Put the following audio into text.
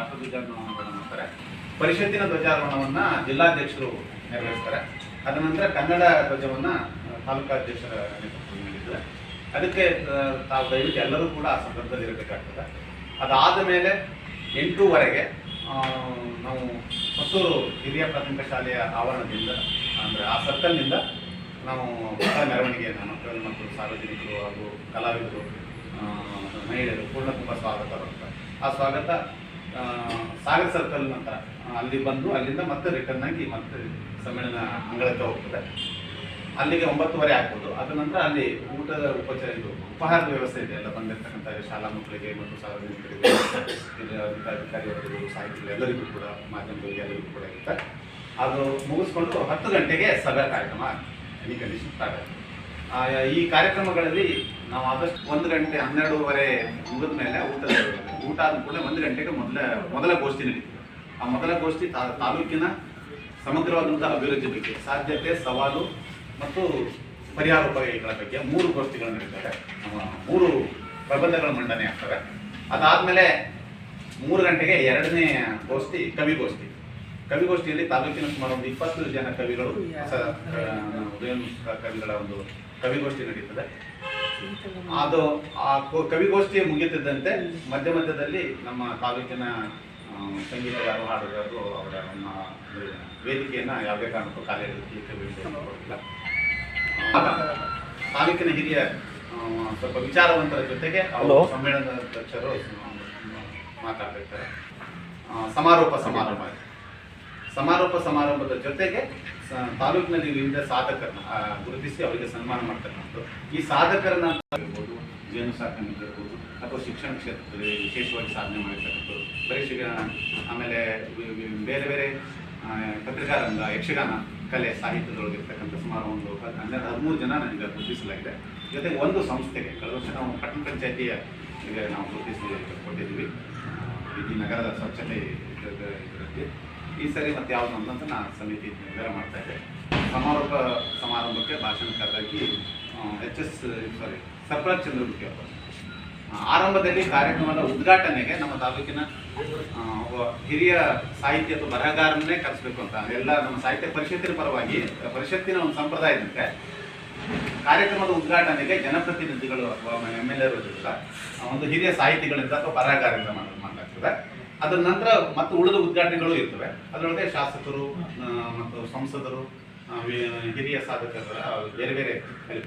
ರಾಷ್ಟ್ರ ಧ್ವಜಾರೋಹಣ ಮಾಡ್ತಾರೆ ಪರಿಷತ್ತಿನ ಧ್ವಜಾರೋಹಣವನ್ನ ಜಿಲ್ಲಾಧ್ಯಕ್ಷರು ನೆರವೇರಿಸ್ತಾರೆ. ಅದ ನಂತರ ಕನ್ನಡ ಧ್ವಜವನ್ನ ತಾಲೂಕಾಧ್ಯಕ್ಷರ ನೇತೃತ್ವದಲ್ಲಿ ನೀಡಿದ್ದಾರೆ ಅದಕ್ಕೆ ತಾವು ದಯವಿಟ್ಟು ಎಲ್ಲರೂ ಕೂಡ ಆ ಸಂದರ್ಭದಲ್ಲಿ ಇರಬೇಕಾಗ್ತದೆ. ಅದಾದ ಮೇಲೆ ಎಂಟೂವರೆಗೆ ನಾವು ಹೊಸೂರು ಹಿರಿಯ ಪ್ರಾಥಮಿಕ ಶಾಲೆಯ ಆವರಣದಿಂದ, ಅಂದರೆ ಆ ಸರ್ಕಲ್ನಿಂದ ನಾವು ಹೊಸ ಮೆರವಣಿಗೆಯನ್ನು ಮಕ್ಕಳು ಮತ್ತು ಸಾರ್ವಜನಿಕರು ಹಾಗೂ ಕಲಾವಿದರು ಮಹಿಳೆಯರು ಪೂರ್ಣ ತುಂಬ ಸ್ವಾಗತ ಬರುತ್ತೆ ಆ ಸ್ವಾಗತ ಸಾಗರ್ ಸರ್ಕಲ್ ನಂತರ ಅಲ್ಲಿ ಬಂದು ಅಲ್ಲಿಂದ ಮತ್ತೆ ರಿಟರ್ನ್ ಆಗಿ ಮತ್ತೆ ಸಮ್ಮೇಳನ ಅಂಗಳಕ್ಕೆ ಹೋಗ್ತದೆ. ಅಲ್ಲಿಗೆ ಒಂಬತ್ತುವರೆ ಆಗ್ಬೋದು. ಅದ ನಂತರ ಅಲ್ಲಿ ಊಟದ ಉಪಚಾರ ಇದು ಉಪಹಾರದ ವ್ಯವಸ್ಥೆ ಇದೆ. ಎಲ್ಲ ಬಂದಿರ್ತಕ್ಕಂಥ ಶಾಲಾ ಮಕ್ಕಳಿಗೆ ಮತ್ತು ಸಾರ್ವಜನಿಕರಿಗೆ ಅಧಿಕಾರಿಯವರಿಗೂ ಸಾಹಿತಿಗಳು ಎಲ್ಲರಿಗೂ ಕೂಡ ಮಾಧ್ಯಮದವರಿಗೆ ಎಲ್ಲರಿಗೂ ಕೂಡ ಇರುತ್ತೆ. ಅದು ಮುಗಿಸ್ಕೊಂಡು ಹತ್ತು ಗಂಟೆಗೆ ಸಭಾ ಕಾರ್ಯಕ್ರಮ ಎನಿ ಕಂಡೀಷನ್ ಸ್ಟಾರ್ಟ್ ಆಗುತ್ತೆ ಆ, ಈ ಕಾರ್ಯಕ್ರಮಗಳಲ್ಲಿ ನಾವು ಆದಷ್ಟು ಒಂದು ಗಂಟೆ ಹನ್ನೆರಡೂವರೆ ಮುಗಿದ ಮೇಲೆ ಊಟ ಊಟ ಆದ ಕೂಡಲೇ ಒಂದು ಗಂಟೆಗೆ ಮೊದಲ ಮೊದಲ ಗೋಷ್ಠಿ ನಡೀತು ಆ ಮೊದಲ ಗೋಷ್ಠಿ ತಾಲೂಕಿನ ಸಮಗ್ರವಾದಂತಹ ಅಭಿವೃದ್ಧಿ ಬಗ್ಗೆ, ಸಾಧ್ಯತೆ, ಸವಾಲು ಮತ್ತು ಪರಿಹಾರೋಪಾಯಗಳ ಬಗ್ಗೆ ಮೂರು ಗೋಷ್ಠಿಗಳು ನಮ್ಮ ಮೂರು ಪ್ರಬಂಧಗಳ ಮಂಡನೆ ಆಗ್ತವೆ ಅದಾದಮೇಲೆ ಮೂರು ಗಂಟೆಗೆ ಎರಡನೇ ಗೋಷ್ಠಿ ಕವಿಗೋಷ್ಠಿ. ಕವಿಗೋಷ್ಠಿಯಲ್ಲಿ ತಾಲೂಕಿನ ಸುಮಾರು ಒಂದು ಇಪ್ಪತ್ತು ಜನ ಕವಿಗಳು ಉದಯೋನ್ಮುಖ ಕವಿಗಳ ಒಂದು ಕವಿಗೋಷ್ಠಿ ನಡೀತದೆ. ಅದು ಆ ಕವಿಗೋಷ್ಠಿ ಮುಗಿಯುತ್ತಿದ್ದಂತೆ ಮಧ್ಯ ಮಧ್ಯದಲ್ಲಿ ನಮ್ಮ ತಾಲೂಕಿನ ಸಂಗೀತ ಸಂಗೀತಗಾರರು ಹಾಡುಗಾರರು ಅವರ ನಮ್ಮ ವೇದಿಕೆಯನ್ನ ಯಾವುದೇ ಕಾರಣಕ್ಕೂ ಖಾಲಿ ತಾಲೂಕಿನ ಹಿರಿಯ ಸ್ವಲ್ಪ ವಿಚಾರವಂತರ ಜೊತೆಗೆ ಅವರು ಸಮ್ಮೇಳನ ಸಮ್ಮೇಳನದ ಅಧ್ಯಕ್ಷರು ಮಾತಾಡ್ತಿರ್ತಾರೆ ಆ, ಸಮಾರೋಪ ಸಮಾರಂಭ ಇದೆ. ಸಮಾರೋಪ ಸಮಾರಂಭದ ಜೊತೆಗೆ ತಾಲೂಕಿನಲ್ಲಿ ವಿವಿಧ ಸಾಧಕರನ್ನ ಗುರುತಿಸಿ ಅವರಿಗೆ ಸನ್ಮಾನ ಮಾಡ್ತಕ್ಕಂಥದ್ದು ಈ ಸಾಧಕರನ್ನ ಆಗಿರ್ಬೋದು, ಜೇನು ಸಾಕಾಣಿಕೆ ಇರ್ಬೋದು ಅಥವಾ ಶಿಕ್ಷಣ ಕ್ಷೇತ್ರದಲ್ಲಿ ವಿಶೇಷವಾಗಿ ಸಾಧನೆ ಮಾಡಿರ್ತಕ್ಕಂಥದ್ದು ಪರೀಕ್ಷೆಗಳ ಆಮೇಲೆ ಬೇರೆ ಬೇರೆ ಪತ್ರಿಕಾರಂಗ, ಯಕ್ಷಗಾನ, ಕಲೆ, ಸಾಹಿತ್ಯದೊಳಗಿರ್ತಕ್ಕಂಥ ಸುಮಾರು ಒಂದು ಹನ್ನೆರಡು, ಹದಿಮೂರು ಜನ ನನಗೆ ಗುರುತಿಸಲಾಗಿದೆ. ಜೊತೆಗೆ ಒಂದು ಸಂಸ್ಥೆಗೆ, ಕಳೆದ ವರ್ಷ ನಾವು ಪಟ್ಟಣ ಪಂಚಾಯಿತಿಯ ನಾವು ಗುರುತಿಸಿ ಕೊಟ್ಟಿದ್ದೀವಿ. ಇಡೀ ನಗರದ ಸ್ವಚ್ಛತೆ ಇದರಲ್ಲಿ ಈ ಸರಿ ಮತ್ತೆ ಯಾವ್ದು ಅಂತ ನಾ ಸಮಿತಿ ನಿರ್ಧಾರ ಮಾಡ್ತಾ ಇದ್ದೆ. ಸಮಾರೋಪ ಸಮಾರಂಭಕ್ಕೆ ಭಾಷಣಕಾರರಾಗಿ H S sorry Sarfaraz Chandragutti ಅವರು. ಆರಂಭದಲ್ಲಿ ಕಾರ್ಯಕ್ರಮದ ಉದ್ಘಾಟನೆಗೆ ನಮ್ಮ ತಾಲೂಕಿನ ಹಿರಿಯ ಸಾಹಿತ್ಯ ಅಥವಾ ಬರಹಗಾರನ್ನೇ ಕರೆಸಬೇಕು ಅಂತ. ಎಲ್ಲ ನಮ್ಮ ಸಾಹಿತ್ಯ ಪರಿಷತ್ತಿನ ಪರವಾಗಿ, ಪರಿಷತ್ತಿನ ಒಂದು ಸಂಪ್ರದಾಯದಂತೆ ಕಾರ್ಯಕ್ರಮದ ಉದ್ಘಾಟನೆಗೆ ಜನಪ್ರತಿನಿಧಿಗಳು ಅಥವಾ ಎಂ ಎಲ್ ಎ ಒಂದು ಹಿರಿಯ ಸಾಹಿತಿಗಳಿಂದ ಅಥವಾ ಬರಹಗಾರರಿಂದ ಮಾಡ್- ಮಾಡಲಾಗ್ತದೆ. ಅದರ ನಂತರ ಮತ್ತೆ ಉಳಿದ ಉದ್ಘಾಟನೆಗಳು ಇರ್ತವೆ. ಅದರೊಳಗೆ ಶಾಸಕರು ಮತ್ತು ಸಂಸದರು ಹಿರಿಯ ಸಾಧಕರ, ಬೇರೆ ಬೇರೆ ಅಲ್ಲಿ